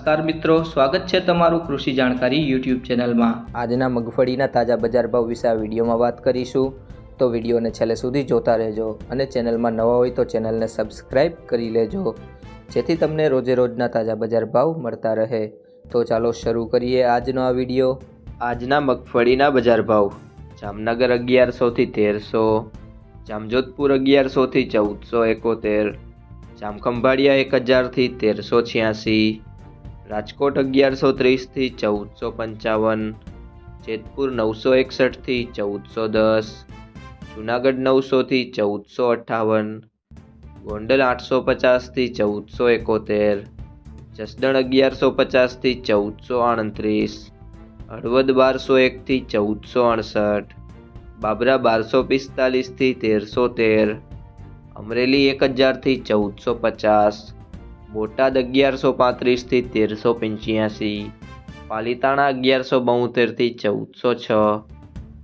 નમસ્કાર મિત્રો સ્વાગત છે તમારું કૃષિ જાણકારી યુટ્યુબ ચેનલમાં. આજના મગફળીના તાજા બજાર ભાવ વિશે આ વિડીયોમાં વાત કરીશું. તો વિડીયોને છેલ્લે સુધી જોતા રહેજો અને ચેનલમાં નવા હોય તો ચેનલને સબસ્ક્રાઇબ કરી લેજો જેથી તમને રોજે રોજના તાજા બજાર ભાવ મળતા રહે. તો ચાલો શરૂ કરીએ આજનો આ વીડિયો. આજના મગફળીના બજાર ભાવ. જામનગર અગિયારસોથી તેરસો જામજોધપુર અગિયારસોથી ચૌદસો એકોતેર જામખંભાળિયા એક હજારથી તેરસો છ્યાસી રાજકોટ અગિયારસો ત્રીસથી ચૌદસો પંચાવન, જેતપુર નવસો એકસઠથી ચૌદસો દસ, જુનાગઢ નવસોથી ચૌદસો અઠ્ઠાવન, ગોંડલ આઠસો પચાસથી ચૌદસો એકોતેર, જસદણ અગિયારસો પચાસથી ચૌદસો આડત્રીસ, હળવદ બારસો એકથી ચૌદસો અડસઠ, બાબરા બારસો પિસ્તાલીસથી તેરસો તેર, અમરેલી એક હજારથી ચૌદસો પચાસ બોટાદ અગિયારસો પાંત્રીસથી તેરસો પંચ્યાસી, પાલીતાણા અગિયારસો બોતેરથી ચૌદસો છ,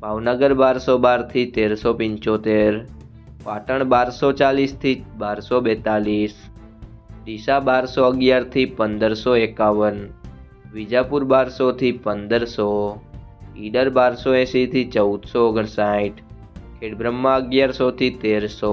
ભાવનગર બારસો બારથી તેરસો પંચોતેર, પાટણ બારસો ચાલીસથી બારસો બેતાલીસ, ડીસા બારસો અગિયારથી પંદરસો એકાવન, વિજાપુર બારસોથી પંદરસો, ઈડર બારસો એંસીથી ચૌદસો ઓગણસાઠ, ખેડબ્રહ્મા અગિયારસોથી તેરસો